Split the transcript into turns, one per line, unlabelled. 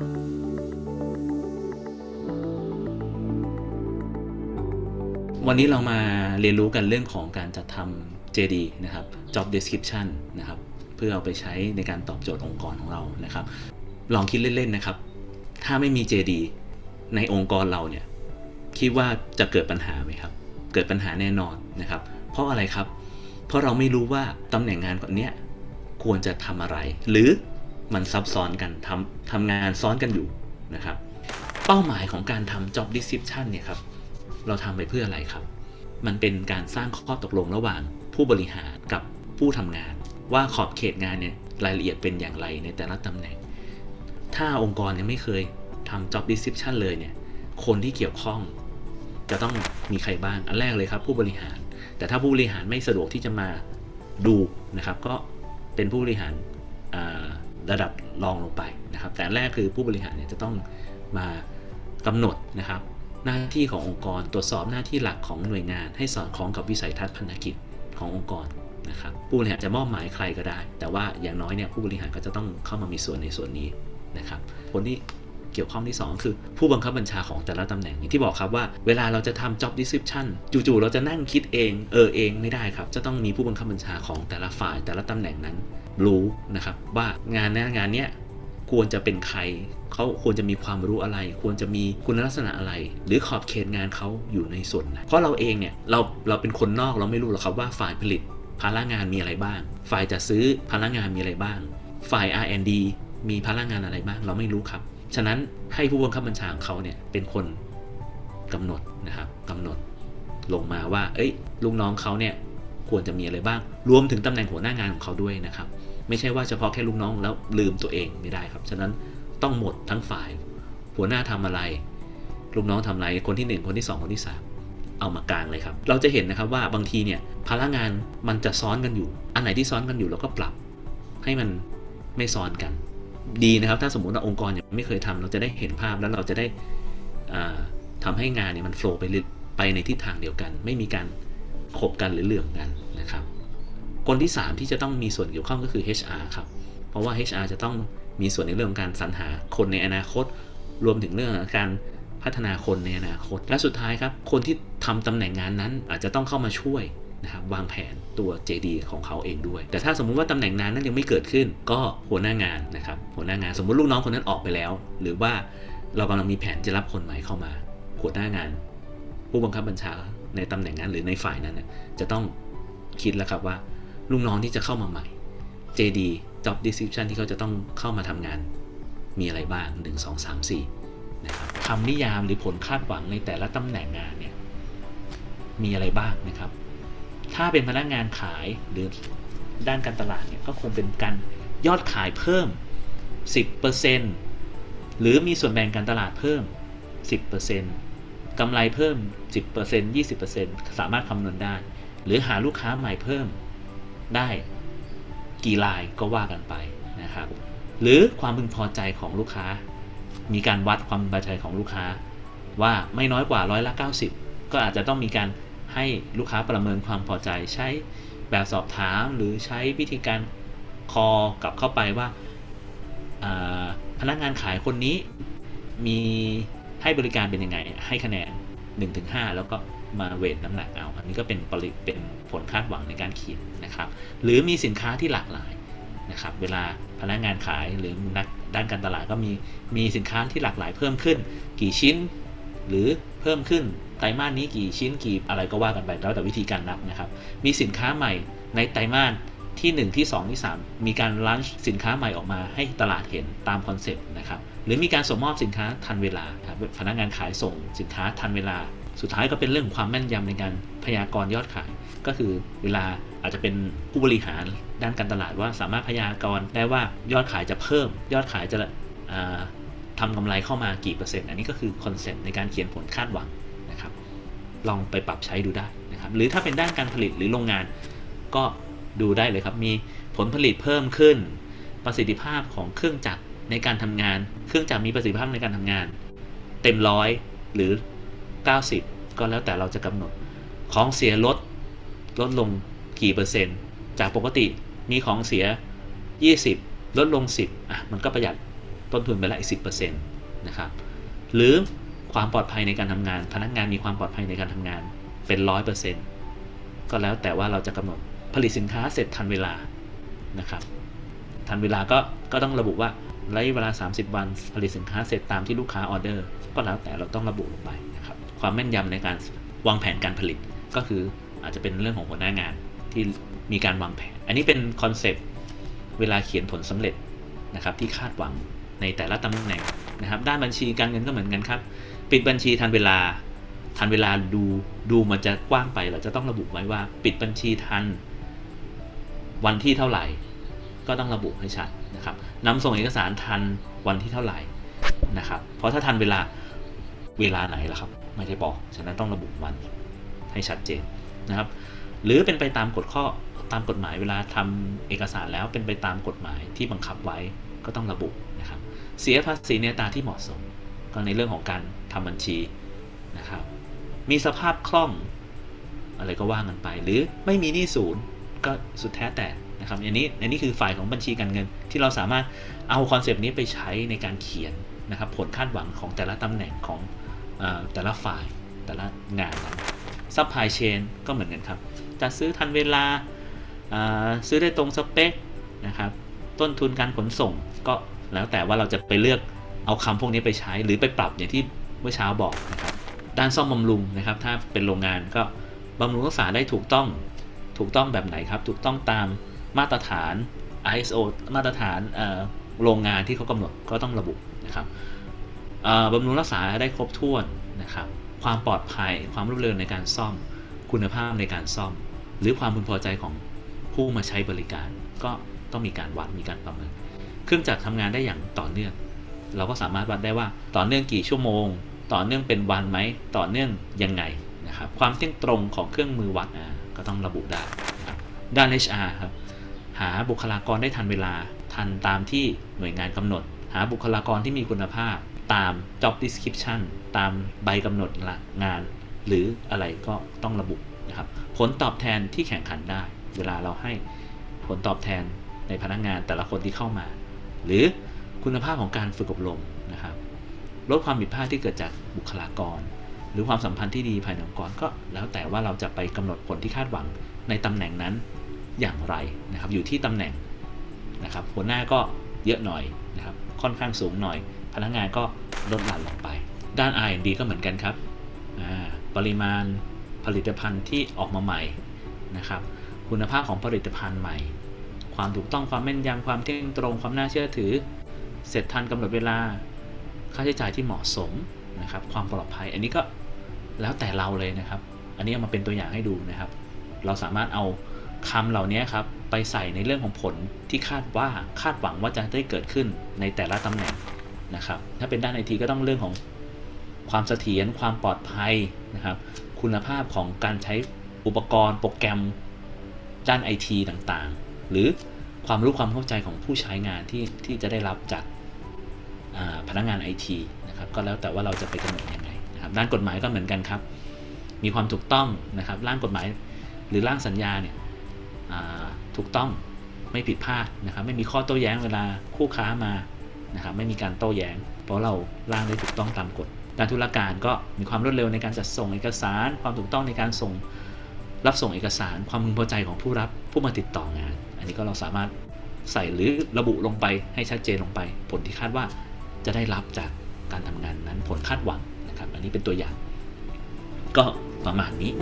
วันนี้เรามาเรียนรู้กันเรื่องของการจัดทำ JD นะครับ Job Description นะครับ เพื่อเอาไปใช้ในการตอบโจทย์องค์กรของเรานะครับ ลองคิดเล่น ๆ นะครับ ถ้าไม่มี JD ในองค์กรเราเนี่ย คิดว่าจะเกิดปัญหาไหมครับ เกิดปัญหาแน่นอนนะครับ เพราะอะไรครับ เพราะเราไม่รู้ว่าตำแหน่งงานก่อนเนี้ยควรจะทำอะไร หรือ มันซับซ้อนกันทำทำงานซ้อนกันอยู่นะครับ เป้าหมายของการทำ job description เนี่ยครับ เราทำไปเพื่ออะไรครับ มันเป็นการสร้างข้อตกลงระหว่างผู้บริหารกับผู้ทำงาน ว่าขอบเขตงานเนี่ยรายละเอียดเป็นอย่างไรในแต่ละตำแหน่ง ถ้าองค์กรยังไม่เคยทำ job description เลยเนี่ย คนที่เกี่ยวข้อง จะต้องมีใครบ้าง อันแรกเลยครับผู้บริหาร แต่ถ้าผู้บริหารไม่สะดวกที่จะมาดูนะครับ ก็เป็นผู้บริหาร ระดับรองลงไปนะครับ แต่แรกคือผู้บริหารเนี่ยจะต้องมากำหนดนะครับ หน้าที่ขององค์กรตรวจสอบหน้าที่หลักของหน่วยงาน ให้สอดคล้องกับวิสัยทัศน์พันธกิจขององค์กรนะครับผู้บริหารจะมอบหมายใครก็ได้ แต่ว่าอย่างน้อยเนี่ยผู้บริหารก็จะต้องเข้ามามีส่วนในส่วนนี้นะครับคนที่เกี่ยวข้องที่ 2 คือผู้บังคับบัญชาของแต่ละตำแหน่งอย่างที่บอกครับว่าเวลาเราจะทำ job description จู่ๆเราจะนั่งคิดเองเออเองไม่ได้ครับ จะต้องมีผู้บังคับบัญชาของแต่ละฝ่ายแต่ละตำแหน่งนั้น รู้นะครับ ว่างานหน้งานเนี้ยควรจะเป็นใคร เขาควรจะมีความรู้อะไร ควรจะมีคุณลักษณะอะไร หรือขอบเขตงานเขาอยู่ในส่วนไหนเพราะเราเองเนี่ยเราเราเป็นคนนอกเราไม่รู้หรอกครับว่าฝ่ายผลิตพนักงานมีอะไรบ้าง ฝ่ายจัดซื้อพนักงานมีอะไรบ้าง ฝ่าย R&D มีพนักงานอะไรบ้าง เราไม่รู้ครับ ฉะนั้นให้ผู้บังคับบัญชาของเขาเนี่ยเป็นคนกำหนดนะครับกำหนดลงมาว่า เอ้ยลูกน้องเขาเนี่ยควรจะมีอะไรบ้าง รวมถึงตำแหน่งหัวหน้างานของเขาด้วยนะครับ ไม่ใช่ว่าเฉพาะแค่ลูกน้องแล้วลืมตัวเองไม่ได้ครับ ฉะนั้นต้องหมดทั้งฝ่าย หัวหน้าทำอะไร ลูกน้องทำอะไร คนที่ 1 คนที่ 2 คนที่ 3 เอามากลางเลยครับ เราจะเห็นนะครับว่าบางทีเนี่ยพลังงานมันจะซ้อนกันอยู่ อันไหนที่ซ้อนกันอยู่เราก็ปรับ ให้มันไม่ซ้อนกัน ดีนะครับ ถ้าสมมติว่าองค์กรยังไม่เคยทำเราจะได้เห็นภาพแล้วเราจะได้อ่าทำให้งานเนี่ยมันโฟล์ไปไปในทิศทางเดียวกัน ไม่มีการขบกันหรือเหลื่อมกันนะครับ คนที่ 3 ที่จะต้องมีส่วนเกี่ยวข้องก็คือ HR ครับ เพราะว่า HR จะต้องมีส่วนในเรื่องของการสรรหาคนในอนาคต รวมถึงเรื่องการพัฒนาคนในอนาคต และสุดท้ายครับ คนที่ทำตำแหน่งงานนั้นอาจจะต้องเข้ามาช่วยนะครับวางแผนตัว JD ของเขาเองด้วย แต่ถ้าสมมุติว่าตำแหน่งงานนั้นยังไม่เกิดขึ้น ก็หัวหน้างานนะครับ หัวหน้างานสมมุติลูกน้องคนนั้นออกไปแล้ว หรือว่าเรากำลังมีแผนจะรับคนใหม่เข้ามา หัวหน้างาน ผู้บังคับบัญชาในตำแหน่งนั้นหรือในฝ่ายนั้นจะต้องคิดแล้วครับว่า ลูกน้องที่จะเข้ามาใหม่ JD Job Description ที่เขาจะต้องเข้ามาทำงาน มีอะไรบ้าง 1 2 3 4นะครับคำนิยามหรือผลคาดหวังในแต่ละตำแหน่งงานเนี่ยมีอะไรบ้างนะครับ ถ้าเป็นพนักงานขายหรือด้านการตลาดเนี่ยก็คงเป็นการยอดขายเพิ่ม 10%หรือมีส่วนแบ่งการตลาดเพิ่ม 10%กำไรเพิ่ม 10% 20%สามารถคำนวณได้ หรือหาลูกค้าใหม่เพิ่ม ได้กี่รายก็ว่ากันไปนะครับ หรือความพึงพอใจของลูกค้า มีการวัดความพึงพอใจของลูกค้า ว่าไม่น้อยกว่าร้อยละ90 ก็อาจจะต้องมีการให้ลูกค้าประเมินความพอใจใช้แบบสอบถามหรือใช้วิธีการคอกลับเข้าไปว่าอ่าพนักงานขายคนนี้มีให้บริการเป็นยังไง ให้คะแนน 1-5 แล้วก็ มาเวทน้ำหนักเอา อันนี้ก็เป็นปริเป็นผลคาดหวังในการเขียนนะครับ หรือมีสินค้าที่หลากหลายนะครับ เวลาพนักงานขายหรือนักด้านการตลาดก็มีมีสินค้าที่หลากหลายเพิ่มขึ้น กี่ชิ้น หรือเพิ่มขึ้นไตรมาสนี้กี่ชิ้นกี่อะไรก็ว่ากันไปแล้วแต่วิธีการนับนะครับ มีสินค้าใหม่ในไตรมาสที่ 1 ที่ 2 ที่ 3 มีการลันช์สินค้าใหม่ออกมาให้ตลาดเห็นตามคอนเซ็ปต์นะครับ หรือมีการส่งมอบสินค้าทันเวลาพนักงานขายส่งสินค้าทันเวลา สุดท้ายก็เป็นเรื่องความแม่นยำในการพยากรณ์ยอดขาย ก็คือเวลาอาจจะเป็นผู้บริหารด้านการตลาดว่าสามารถพยากรณ์ได้ว่ายอดขายจะเพิ่ม ยอดขายจะทำกำไรเข้ามากี่เปอร์เซ็นต์ อันนี้ก็คือคอนเซ็ปต์ในการเขียนผลคาดหวังนะครับ ลองไปปรับใช้ดูได้นะครับ หรือถ้าเป็นด้านการผลิตหรือโรงงานก็ดูได้เลยครับ มีผลผลิตเพิ่มขึ้น ประสิทธิภาพของเครื่องจักรในการทำงาน เครื่องจักรมีประสิทธิภาพในการทำงาน เต็มร้อยหรือ 90 ก็แล้วแต่เราจะกำหนด ของเสียลดลดลงกี่เปอร์เซ็นต์ จากปกติมีของเสีย 20 ลดลง 10อะมันก็ประหยัดต้นทุนไปละอีกสินะครับหรือความปลอดภัยในการทำงาน พนักงานมีความปลอดภัยในการทำงานเป็นร้อยเปอร์เซ็นก็แล้วแต่ว่าเราจะกำหนดผลิตสินค้าเสร็จทันเวลานะครับทันเวลาก็ก็ต้องระบุว่าระยะเวลา 30 วัน ผลิตสินค้าเสร็จตามที่ลูกค้าออเดอร์ ก็แล้วแต่เราต้องระบุลงไป ความแม่นยำในการวางแผนการผลิต ก็คืออาจจะเป็นเรื่องของหัวหน้างานที่มีการวางแผน อันนี้เป็นคอนเซปต์เวลาเขียนผลสำเร็จนะครับที่คาดหวังในแต่ละตำแหน่งนะครับด้านบัญชีการเงินก็เหมือนกันครับ ปิดบัญชีทันเวลาทันเวลาดูดูมันจะกว้างไปเราจะต้องระบุไว้ว่า ปิดบัญชีทันวันที่เท่าไหร่ ก็ต้องระบุให้ชัดนะครับนำส่งเอกสารทันวันที่เท่าไหร่นะครับเพราะถ้าทันเวลา เวลาไหนล่ะครับ ไม่ได้บอก ฉะนั้นต้องระบุวันให้ชัดเจนนะครับ หรือเป็นไปตามกฎข้อตามกฎหมายเวลาทำเอกสารแล้วเป็นไปตามกฎหมายที่บังคับไว้ก็ต้องระบุนะครับ เสียภาษีในตาที่เหมาะสม ก็ในเรื่องของการทำบัญชีนะครับ มีสภาพคล่องอะไรก็ว่ากันไป หรือไม่มีหนี้ศูนย์ก็สุดแท้แต่นะครับอันนี้อันนี้คือฝ่ายของบัญชีการเงินที่เราสามารถเอาคอนเซปต์นี้ไปใช้ในการเขียน นะครับผลคาดหวังของแต่ละตำแหน่งของอแต่ละฝ่ายแต่ละงานนั้นซัพพลายเชนก็เหมือนกันครับจะซื้อทันเวลาซื้อได้ตรงสเปคนะครับต้นทุนการขนส่งก็แล้วแต่ว่าเราจะไปเลือกเอาคำพวกนี้ไปใช้หรือไปปรับอย่างที่เมื่อเช้าบอกนะครับด้านซ่อมบำรุงนะครับ ถ้าเป็นโรงงานก็บำรุงรักษาได้ถูกต้องถูกต้องแบบไหนครับ ถูกต้องตามมาตรฐาน ISO มาตรฐานโรงงานที่เขากำหนดก็ต้องระบุ นะครับบำรุงรักษาได้ครบถ้วนนะครับ ความปลอดภัย ความรวดเร็วในการซ่อม คุณภาพในการซ่อม หรือความพึงพอใจของผู้มาใช้บริการ ก็ต้องมีการวัดมีการประเมิน เครื่องจักรทำงานได้อย่างต่อเนื่อง เราก็สามารถวัดได้ว่าต่อเนื่องกี่ชั่วโมง ต่อเนื่องเป็นวันไหม ต่อเนื่องยังไงนะครับ ความเที่ยงตรงของเครื่องมือวัดก็ต้องระบุได้ด้าน HR ครับ หาบุคลากรได้ทันเวลา ทันตามที่หน่วยงานกำหนด หาบุคลากรที่มีคุณภาพ ตาม job description ตามใบกำหนดงาน หรืออะไรก็ต้องระบุนะครับ ผลตอบแทนที่แข่งขันได้ เวลาเราให้ผลตอบแทนในพนักงานแต่ละคนที่เข้ามา หรือคุณภาพของการฝึกอบรมนะครับ ลดความผิดพลาดที่เกิดจากบุคลากร หรือความสัมพันธ์ที่ดีภายในองค์กรก็แล้วแต่ว่าเราจะไปกำหนดผลที่คาดหวังในตำแหน่งนั้นอย่างไรนะครับ อยู่ที่ตำแหน่งนะครับหัวหน้าก็เยอะหน่อยนะครับ ค่อนข้างสูงหน่อย พนักงานก็ลดหลั่นลงไป ด้าน R&D ก็เหมือนกันครับ ปริมาณผลิตภัณฑ์ที่ออกมาใหม่นะครับ คุณภาพของผลิตภัณฑ์ใหม่ ความถูกต้องความแม่นยำความเที่ยงตรงความน่าเชื่อถือ เสร็จทันกำหนดเวลาค่าใช้จ่ายที่เหมาะสมนะครับความปลอดภัย อันนี้ก็แล้วแต่เราเลยนะครับ อันนี้เอามาเป็นตัวอย่างให้ดูนะครับ เราสามารถเอาคำเหล่านี้ครับ ไปใส่ในเรื่องของผลที่คาดว่าคาดหวังว่าจะได้เกิดขึ้นในแต่ละตำแหน่งนะครับ ถ้าเป็นด้านไอทีก็ต้องเรื่องของความเสถียรความปลอดภัยนะครับ คุณภาพของการใช้อุปกรณ์โปรแกรมด้านไอทีต่างๆ หรือความรู้ความเข้าใจของผู้ใช้งานที่ที่จะได้รับจากาพนักงานไอทีนะครับก็แล้วแต่ว่าเราจะไปกำหนดยังไงนะครับด้านกฎหมายก็เหมือนกันครับ มีความถูกต้องนะครับร่างกฎหมายหรือร่างสัญญาเนี่ย ถูกต้องไม่ผิดพลาดนะครับไม่มีข้อโต้แย้งเวลาคู่ค้ามานะครับไม่มีการโต้แย้ง เพราะเราร่างได้ถูกต้องตามกฎการธุรการก็มีความรวดเร็วในการจัดส่งเอกสาร ความถูกต้องในการส่งรับส่งเอกสาร ความพึงพอใจของผู้รับผู้มาติดต่องาน อันนี้ก็เราสามารถใส่หรือระบุลงไปให้ชัดเจนลงไป ผลที่คาดว่าจะได้รับจากการทำงานนั้นผลคาดหวังนะครับ อันนี้เป็นตัวอย่าง ก็ประมาณนี้